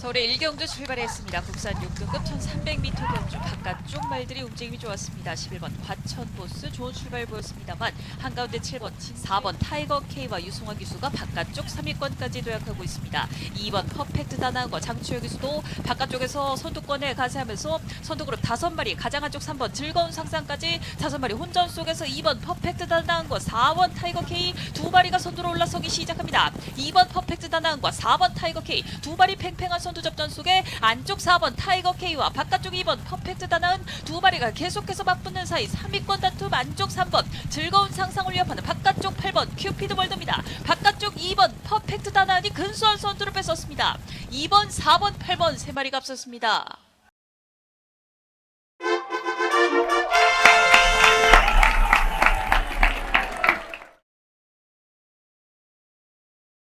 서울의 1경주 출발했습니다. 국산 6등급 1300m 경주 바깥쪽 말들이 움직임이 좋았습니다. 11번 과천보스 좋은 출발 보였습니다만 한가운데 7번, 4번 타이거 K와 유승화 기수가 바깥쪽 3위권까지 도약하고 있습니다. 2번 퍼펙트 다나은과 장추혁 기수도 바깥쪽에서 선두권에 가세하면서 선두그룹 5마리 가장 한쪽 3번 즐거운 상상까지 5마리 혼전 속에서 2번 퍼펙트 다나은과 4번 타이거 K 두 마리가 선두로 올라서기 시작합니다. 2번 퍼펙트 다나은과 4번 타이거 K 두 마리 팽팽한 선두 접전 속에 안쪽 4번 타이거 K와 바깥쪽 2번 퍼펙트 다나은 두 마리가 계속해서 맞붙는 사이 3위권 다툼 안쪽 3번 즐거운 상상을 위협하는 바깥쪽 8번 큐피드 월드입니다. 바깥쪽 2번 퍼펙트 다나은이 근소한 선두를 뺏었습니다. 2번, 4번, 8번 세 마리가 앞섰습니다.